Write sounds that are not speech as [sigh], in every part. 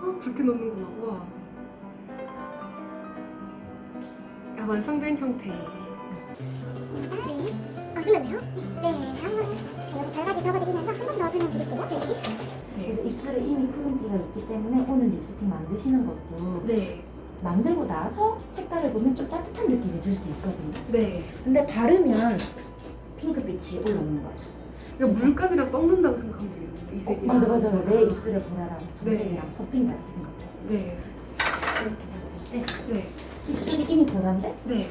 아, 그렇게 넣는구나. 와. 야, 완성된 형태. 네. 아, 흘렀네요? 네, 한번 여기 발바지 접어드리면서 한번더 설명 드릴게요. 네. 그래서 입술에 이미 푸른기가 있기 때문에 오늘 립스틱 만드시는 것도 네. 만들고 나서 색깔을 보면 좀 따뜻한 느낌이 들 수 있거든요. 네. 근데 바르면 핑크빛이 올라오는 거죠. 이거 물감이랑 썩는다고 생각하면 되겠네요. 이 색이. 맞아 맞아. 내 입술에 보라랑 정색이랑 섞인다 이렇게 생각해요. 네. 이렇게 봤을 때 네. 입술이 이미 보라인데 네.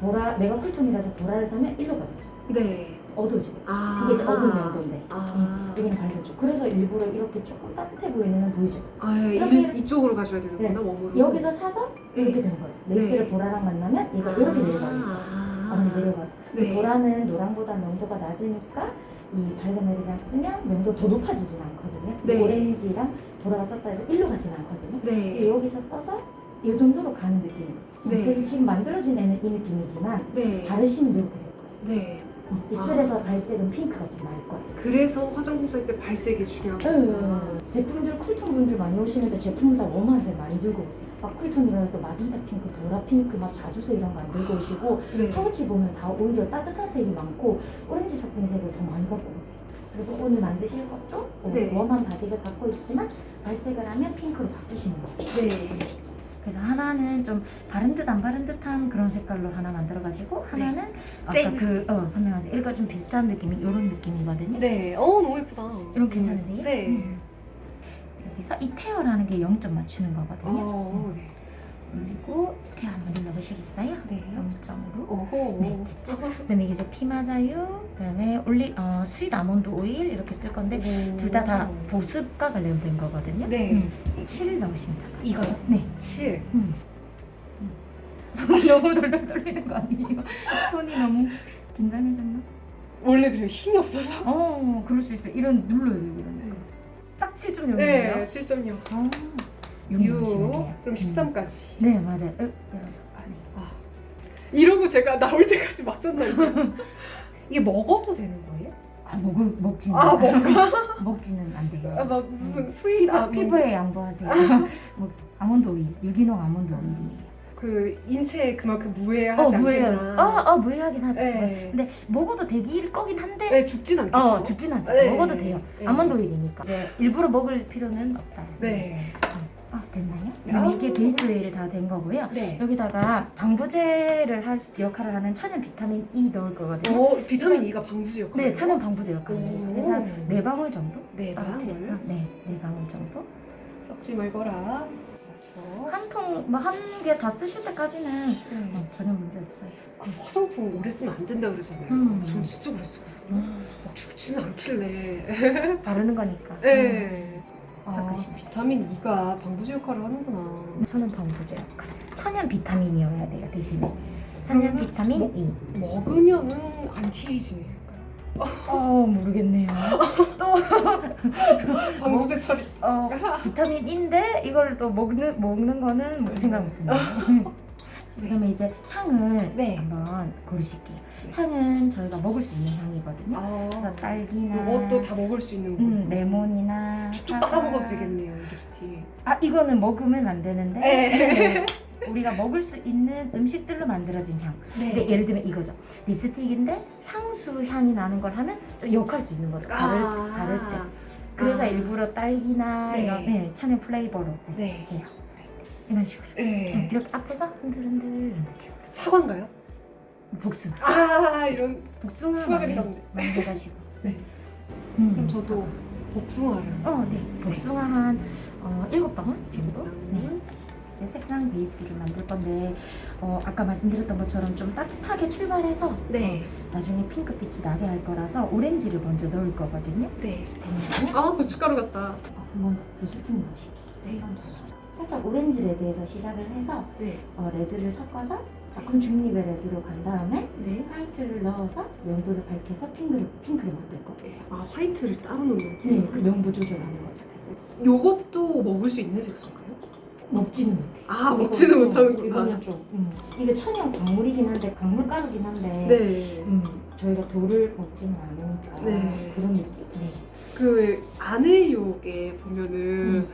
보라 내가 쿨톤이라서 보라를 사면 일로 가죠. 네. 어두워지고. 아. 이게 이제 어두운 명도인데 아. 음, 여기는 밝아져. 그래서 일부러 이렇게 조금 따뜻해 보이는 건 보이죠. 아, 예, 이렇게- 이, 이쪽으로 가줘야 되는구나, 네. 웜으로. 여기서 사서 이렇게 네. 되는 거죠. 내 네. 입술에 보라랑 만나면 얘가 이렇게 내려가겠죠. 아. 내려가. 네. 보라는 노랑보다 명도가 낮으니까 이 밝은 애들이랑 쓰면 명도 더 높아지진 않거든요. 네. 오렌지랑 보라가 썼다 해서 일로 가진 않거든요. 네. 근데 여기서 써서 이 정도로 가는 느낌. 네. 그래서 지금 만들어진 애는 이 느낌이지만 네. 바르시면 이렇게 될 거예요. 네. 어, 입술에서 발색은 핑크가 좀 나을 거예요. 그래서 화장품 살 때 발색이 중요한 음, 거구나. 제품들 쿨톤 분들 많이 오시는데 제품 다 웜한 색 많이 들고 오세요. 막 쿨톤이라 해서 마젠타 핑크, 보라 핑크, 막 자주색 이런 거 안 들고 오시고 네. 파우치 보면 다 오히려 따뜻한 색이 많고 오렌지 섞인 색을 더 많이 갖고 오세요. 그래서 오늘 만드실 것도 어, 네. 웜한 바디를 갖고 있지만 발색을 하면 핑크로 바뀌시는 거예요. 네. 그래서 하나는 좀 바른 듯 안 바른 듯한 그런 색깔로 하나 만들어가지고 하나는 아까 쨍. 그 어, 색 이거 좀 비슷한 느낌이 이런 느낌이거든요. 네. 어, 너무 예쁘다. 이런 괜찮으세요? 네. 음. 여기서 이 테어라는 게 0점 맞추는 거거든요. 어, 네. 그리고 테어 한번 눌러보시겠어요? 네. 0점으로. 오호. 네, 됐죠. 그다음에 이게 이제 피마자유, 그다음에 올리 어, 스윗 아몬드 오일 이렇게 쓸 건데 둘 다 다 보습과 관련된 거거든요. 네. 음, 7을 넣으십니다. 이거요? 네. 7. 음. 음. 손이 너무 돌돌 떨리는 거 아니에요? 손이 너무 긴장해졌나? 원래 그래요. 힘이 없어서. 어, 그럴 수 있어. 요 이런 눌러야 돼요, 이런 거. 딱 7.0이에요. 네. 7.0. 아, 6 6. 넣으시면 돼요. 그럼 음. 13까지. 네, 맞아요. 어, 여기서 안에. 이러고 제가 나올 때까지 맞췄나요? [laughs] 이게 먹어도 되는 거예요? 아, 먹 먹지는 아, 먹어? [laughs] 먹지는 안 돼요. 아, 막 무슨 음. 스윗 피부, 아, 피부에 양보하세요. [laughs] 뭐 아몬드 오일, 유기농 아몬드 오일이에요. 그 인체에 그만큼 무해하지 어, 무해요. 않겠나. 어, 어, 무해하긴 하죠. 네. 근데 먹어도 되길 거긴 한데 네, 죽진 않겠죠. 어, 죽진 않죠. 네. 먹어도 돼요. 네. 아몬드 오일이니까. 이제 일부러 먹을 필요는 없다. 네. 아, 됐나요? 네. 그럼 이게 베이스 오일이 다 된 거고요. 네. 여기다가 방부제를 할 수- 역할을 하는 천연 비타민 E 넣을 거거든요. 어, 비타민 E가 방부제 역할. 네, 천연 방부제. 오. 그래서 한네 방울 정도 네, 떨어뜨려서 방울. 네, 네 방울 정도. 썩지 말거라. 그래서 한 통, 뭐 한 개 다 쓰실 때까지는 네. 어, 전혀 문제 없어요. 그 화장품 오래 쓰면 안 된다 그러잖아요. 음. 전 진짜 오래 쓰거든요. 음, 막 죽지는 않길래. 바르는 거니까. 네. 아, 섞으시면 비타민 E가 방부제 역할을 하는구나. 음, 천연 방부제 역할. 천연 비타민이어야 돼요 대신에. 천연 그러면 비타민 뭐- E. 먹으면은 안티에이징이 어 모르겠네요. [laughs] 또 [laughs] 방부제 처리. 어, 비타민 E인데 이걸 또 먹는 먹는 거는 뭐 생각 못했네요. [laughs] 그다음에 이제 향을 네. 한번 고르실게요. 네. 향은 저희가 먹을 수 있는 향이거든요. 아, 그래서 딸기나 이것도 다 먹을 수 있는 거. 음, 레몬이나 쭉쭉 사과. 빨아먹어도 되겠네요, 립스틱. 아 이거는 먹으면 안 되는데 네. 우리가 먹을 수 있는 음식들로 만들어진 향. 근데 예를 들면 이거죠. 립스틱인데 향수 향이 나는 걸 하면 좀 역할 수 있는 거죠. 바를, 바를 때. 그래서 아. 일부러 딸기나 네. 이런 네, 천연 플레이버로 네. 해요. 이런 식으로. 네. 이렇게 앞에서 흔들흔들 이렇게. 사과인가요? 복숭아. 아, 이런. 복숭아 후각을 많이, 잃었네. 해가시고. [laughs] 네. 음, 그럼 저도 복숭아를. 어, 네. 복숭아 한 어, 7방울 정도? 네. 네. 이제 색상 베이스를 만들 건데 어, 아까 말씀드렸던 것처럼 좀 따뜻하게 출발해서 네. 어, 나중에 핑크빛이 나게 할 거라서 오렌지를 먼저 넣을 거거든요. 네. 됐나요? 아, 고춧가루 같다. 어, 한번 두 스푼 넣으실게요. 네, 한두 스푼. 살짝 오렌지 레드에서 시작을 해서 네. 어, 레드를 섞어서 조금 중립의 레드로 간 다음에 네. 화이트를 넣어서 명도를 밝혀서 핑크를, 핑크를 만들 거예요. 아, 화이트를 따로 넣는 거. 네, 그 명도 조절하는 거죠. 그래서 요것도 먹을 수 있는 색소인가요? 먹지는 못해요. 아, 먹지는 못하는구나. 이거는 좀 음, 이게 천연 광물이긴 한데 광물 가루긴 한데 네. 음, 저희가 돌을 먹지는 않으니까 네. 그런 느낌. 네. 그 아내 욕에 보면은 음.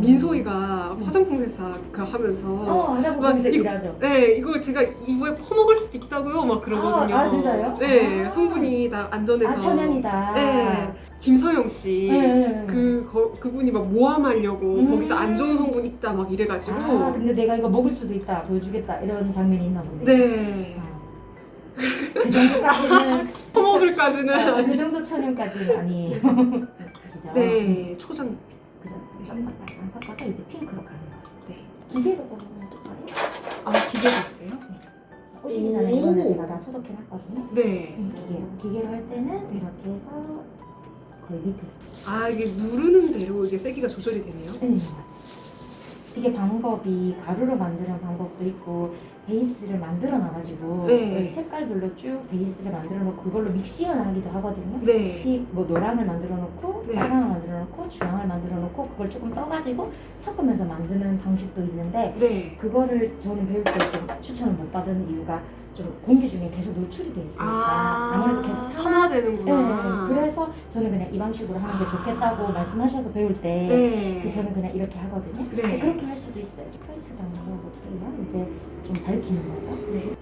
민소희가 화장품 회사 그 하면서 어 화장품 막 거기서 이- 일하죠. 네 이거 제가 이후에 퍼먹을 수도 있다고요 막 그러거든요. 아, 아, 진짜요? 네 아. 성분이 다 안전해서. 아 천연이다. 네 김서영 씨. 네. 그 거, 그분이 막 모함하려고 음. 거기서 안 좋은 성분 있다 막 이래가지고 아 근데 내가 이거 먹을 수도 있다 보여주겠다 이런 장면이 있나 보네. 네 아. 그 정도까지는 퍼먹을까지는 어, 그 정도 천연까지는 아니에요. 진짜. 네 초장 그죠. 좀 약간 섞어서 이제 핑크로 가는 거. 네. 기계로 될까요? 아 기대가 있어요? 오시기 전에 오. 이거는 제가 다 소독해 놨거든요. 네. 기계로 기계로 할 때는 이렇게 해서 거의 밑에서. 아 이게 누르는 대로 이게 세기가 조절이 되네요. 네 맞아요. 이게 방법이 가루로 만드는 방법도 있고 베이스를 만들어 놔가지고 네. 색깔별로 쭉 베이스를 만들어 놓고 그걸로 믹시언을 하기도 하거든요. 네. 이뭐 노랑을 만들어 놓고 네. 빨강을 만들어 놓고 주황을 만들어 놓고 그걸 조금 떠가지고 섞으면서 만드는 방식도 있는데 네. 그거를 저는 배울 때 좀 추천을 못 받은 이유가 좀 공기 중에 계속 노출이 돼 있으니까 아, 무래도 계속 산화 산화되는구나. 네, 그래서 저는 그냥 이 방식으로 하는 게 아. 좋겠다고 말씀하셔서 배울 때 네. 저는 그냥 이렇게 하거든요. 네. 그렇게 할 수도 있어요. 화이트 장 면을 이제 좀 밝히는 거죠. 네.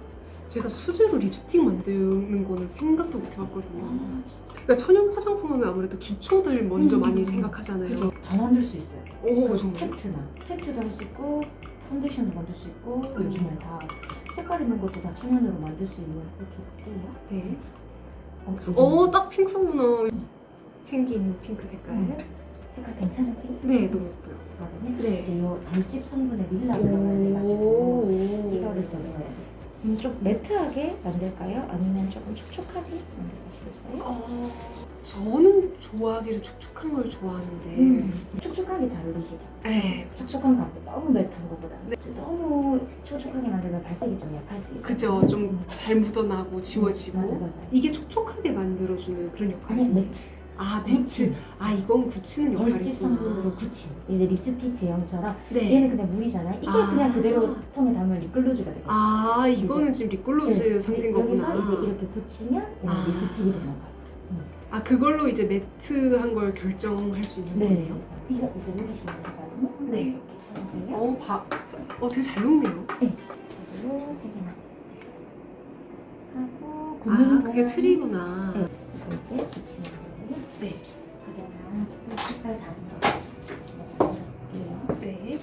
제가 수제로 립스틱 만드는 거는 생각도 못 해봤거든요. 아, 그러니까 천연 화장품 하면 아무래도 기초들 먼저 음. 많이 생각하잖아요. 그죠. 다 만들 수 있어요. 오 정말. 팩트나 팩트도 할 수 있고 파운데이션도 만들 수 있고 요즘에 다 색깔 있는 것도 다 천연으로 만들 수 있는 세트예요. 네. 어, 요즘 어, 딱 핑크구나. 생긴 핑크 색깔. 음. 색깔 괜찮으세요? 네, 너무 예뻐요. 거든요. 네. 이제 요 결집 성분의 밀라 들어가야 돼가지고 오. 이거를 더 넣어야 돼. 음, 좀 매트하게 만들까요? 아니면 조금 촉촉하게 만들시겠어요? 어, 저는 좋아하기를 촉촉한 걸 좋아하는데. 음, 촉촉하게 잘 어울리시죠? 네. 촉촉한 감도 너무 매트한 것보다 네. 너무 촉촉하게 만들면 발색이 좀 약할 수 있어요. 그죠. 좀 잘 묻어나고 지워지고. 맞아 맞아. 이게 촉촉하게 만들어주는 그런 역할. 아니 매트. 아, 벤츠. 아, 이건 굳히는 벌집 성분으로. 굳힌 이제 립스틱 제형처럼 네. 얘는 그냥 물이잖아요. 이걸 아. 그냥 그대로 통에 담으면 립글로즈가 되거든요. 아, 이거는 지금 립글로즈 네, 상태인 여기서 거구나. 이제 이렇게 붙이면 얘는 아. 립스틱이 되는 거죠. 아, 그걸로 이제 매트한 걸 결정할 수 있는 네. 거네요. 이거 이제 녹이시면 되거든요. 네. 이렇게 쳐주세요. 어, 봐. 어, 되게 잘 녹네요. 저기로 세 개만 하고 아, 그게 틀이구나. 네. 이거 이제 붙이면. 네. 그러면 색깔 다른 거 넣을게요. 네.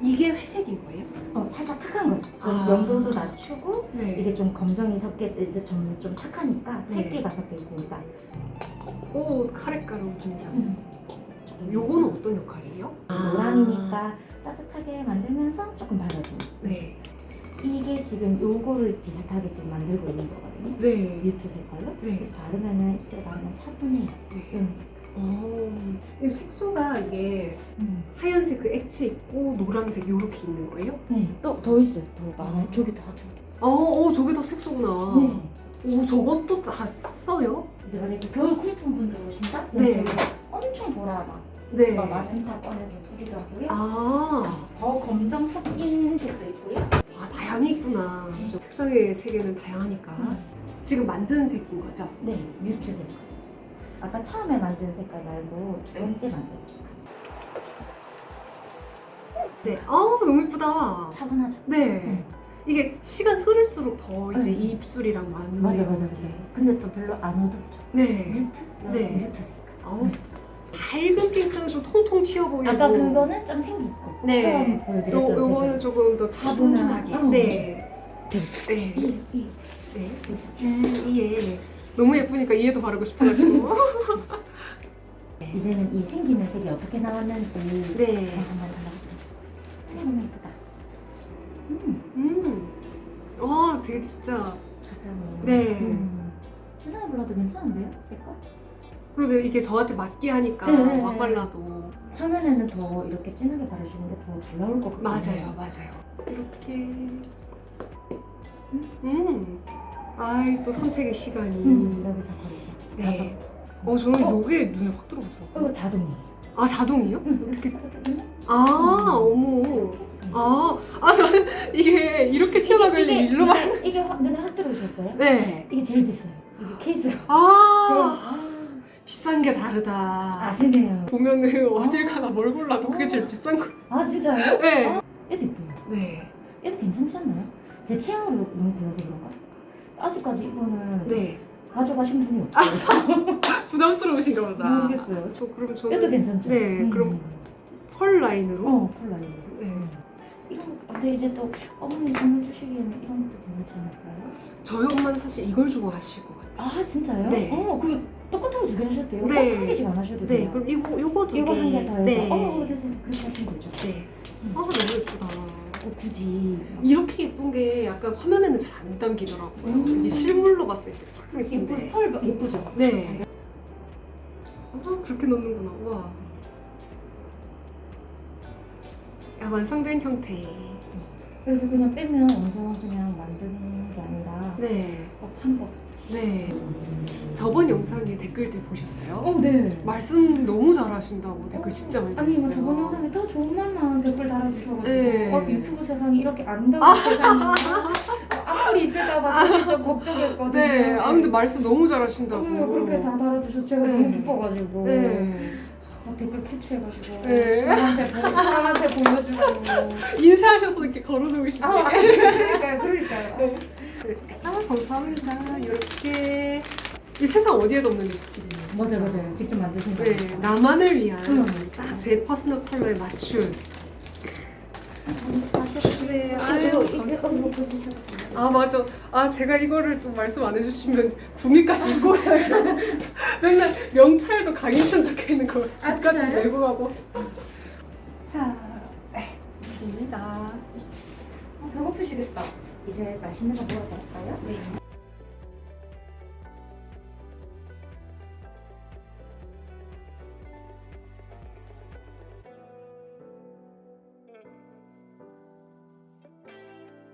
이게 회색인 거예요? 어, 살짝 탁한 거죠. 좀 아. 명도도 낮추고 네. 이게 좀 검정이 섞여 이제 좀, 좀 탁하니까 네. 택기가 섞여 있으니까 오, 카레가루 김장. 음. 요거는 어떤 역할이에요? 노랑이니까 따뜻하게 만들면서 조금 발라주는 네. 이게 지금 요거를 비슷하게 지금 만들고 있는 거거든요 네. 뮤트 색깔로 네. 그래서 바르면은 입술에 바르면 차분해요 네. 이런 색깔 어, 이 색소가 이게 음. 하얀색 그 액체 있고 노란색 요렇게 있는 거예요? 네 또 더 있어요 더 많아요 저기 더 저기 어, 어 저게 다 색소구나. 네 오, 저것도 다 써요? 이제 만약에 겨울 쿠폰 분들 오신다? 네. 네 엄청 보라 막 네. 막 마젠타 꺼내서 쓰기도 하고요 아, 더 검정 섞인 색도 있고요 아 다양히 있구나. 색상의 세계는 다양하니까. 음. 지금 만드는 색인 거죠? 네 뮤트 색깔 아까 처음에 만든 색깔 말고 두 번째 만든 색깔 네. 아, 너무 예쁘다. 차분하죠? 네. 음. 이게 시간 흐를수록 더 이제 음. 입술이랑 맞는. 맞아 맞아 맞아 근데 또 별로 안 어둡죠? 네. 뮤트? 네. 뮤트 색깔 어우, 밝은 핑크는 좀 통통 튀어 보이고. 아까 그거는 좀 생기고 네. 요, 보여드렸던 요거는 조금 더 차분하게. 어. 네. 네. 네. 네. 음, 이해. 너무 예쁘니까 이해도 바르고 싶어가지고. [laughs] 이제는 이 생기는 색이 어떻게 나왔는지 네. 한번 발라주세요 너무 예쁘다 음 음. 와, 되게 진짜. 자상해요 네. 음. 진하게 발라도 괜찮은데요? 색깔? 그리고 이게 저한테 맞게 하니까 네. 막 발라도. 화면에는 더 이렇게 진하게 바르시는 게 더 잘 나올 것 같아요 맞아요, 맞아요. 이렇게. 음. 아이, 또 선택의 시간이. 음, 여기서 버리시면 네. 어, 저는 어? 요게 눈에 확 들어오더라고요. 이거 자동이에요 아, 자동이요? 응, 어떻게- 이렇게 아, 어머. 아, 아 저는 이게 이렇게 튀어나가길래 이게, 일로 말. 이게, 확- 눈에 확 들어오셨어요? 네. 이게 제일 비싸요. 이게 케이스가. 아, 비싼 게 다르다. 아시네요. 보면은 어딜 가나 뭘 골라도 그게 제일 비싼 거. 아 진짜요? 네. 아, 얘도 예뻐요. 네. 얘도 괜찮지 않나요? 제 취향으로 너무 골라서 그런가? 아직까지 이거는 네. 가져가신 분이 없어요. [laughs] 부담스러우신가 보다. 모르겠어요. 저 그럼 저는 얘도 괜찮죠? 네, 음. 그럼 펄 라인으로. 어 콜라요. 네. 이런 거- 근데 이제 또 어머니 선물 주시기에는 이런 것도 괜찮지 않을까요? 저희 엄마는 사실 이걸 좋아하실 것 같아요. 아 진짜요? 네. 어 그럼 똑같은 거 두 개 하셔도 돼요? 네. 꼭한 개씩 안 하셔도 네, 돼요? 그럼 이거 요거 두 개. 이거 한 개 더 해서 네. 어 네 네 그렇게 하시면 되죠 네. 음. 아 너무 예쁘다. 어, 굳이 이렇게 예쁜 게 약간 화면에는 잘 안 담기더라고요. 음. 이게 실물로 봤을 때 참 예쁜데. 펄 예쁘죠? 네. 아 그렇게 넣는구나. 와. 야 완성된 형태. 그래서 그냥 빼면 완전 그냥 만드는 게 아니라 네. 꼭한거 네. 저번 영상에 댓글들 보셨어요? 어, 네. 말씀 너무 잘하신다고 댓글 진짜 많이 아니 뭐 달았어요. 저번 영상에 더 좋은 말만 댓글 달아주셔가지고 네. 어, 유튜브 세상이 이렇게 아름다운 세상인가 악플이 있을까봐 사실 좀 걱정했거든요 네. 아 근데 말씀 너무 잘하신다고. 네, 그렇게 다 달아주셔서 제가 네. 너무 기뻐가지고 네. 어, 댓글 캡처해가지고 네. 사람한테 보- 사람한테 보여주고 인사하셔서 이렇게 걸어놓으시지. 아 그러니까요 그러니까요 네. 아, 감사합니다. 이렇게 이 세상 어디에도 없는 립스틱이에요. 진짜. 맞아요 맞아요 직접 만드신 네, 거니까 나만을 위한 음. 딱제 퍼스널 컬러에 맞춘. 네, 아, 아 맞아. 아 제가 이거를 좀 말씀 안 해주시면 구미까지 입고 가요. [laughs] 맨날 명찰도 강인천 적혀 있는 거 집까지 진짜요? 메고 가고. 자, 네, 있습니다. 어, 배고프시겠다 이제 맛있는 거 먹으러 갈까요? 네.